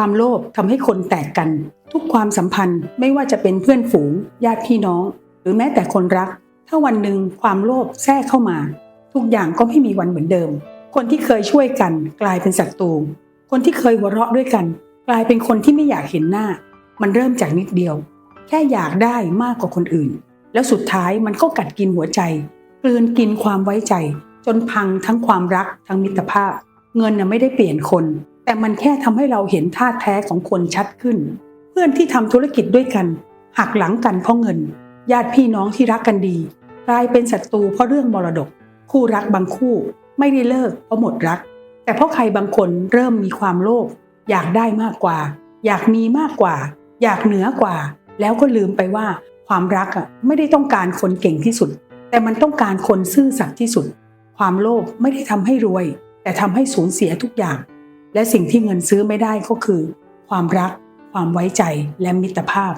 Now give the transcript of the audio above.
ความโลภทำให้คนแตกกัน ทุกความสัมพันธ์ไม่ว่าจะเป็นเพื่อนฝูง ญาติพี่น้อง หรือแม้แต่คนรัก ถ้าวันหนึ่งความโลภแทรกเข้ามา ทุกอย่างก็ไม่มีวันเหมือนเดิม คนที่เคยช่วยกันกลายเป็นศัตรูคนที่เคยหัวเราะด้วยกัน กลายเป็นคนที่ไม่อยากเห็นหน้า มันเริ่มจากนิดเดียว แค่อยากได้มากกว่าคนอื่น แล้วสุดท้ายมันก็กัดกินหัวใจกลืนกินความไว้ใจ จนพังทั้งความรักทั้งมิตรภาพ เงินน่ะไม่ได้เปลี่ยนคน แต่มันแค่ทำให้เราเห็นท่าแท้ของคนชัดขึ้น เพื่อนที่ทำธุรกิจด้วยกัน หักหลังกันเพราะเงิน ญาติพี่น้องที่รักกันดี กลายเป็นศัตรูเพราะเรื่องมรดก คู่รักบางคู่ ไม่ได้เลิกเพราะหมดรัก แต่เพราะใครบางคนเริ่มมีความโลภอยากได้มากกว่า อยากมีมากกว่า อยากเหนือกว่า แล้วก็ลืมไปว่าความรักอะไม่ได้ต้องการคนเก่งที่สุด แต่มันต้องการคนซื่อสัตย์ที่สุด ความโลภไม่ได้ทำให้รวย แต่ทำให้สูญเสียทุกอย่าง และสิ่งที่เงินซื้อไม่ได้ก็คือ ความรัก ความไว้ใจและมิตรภาพ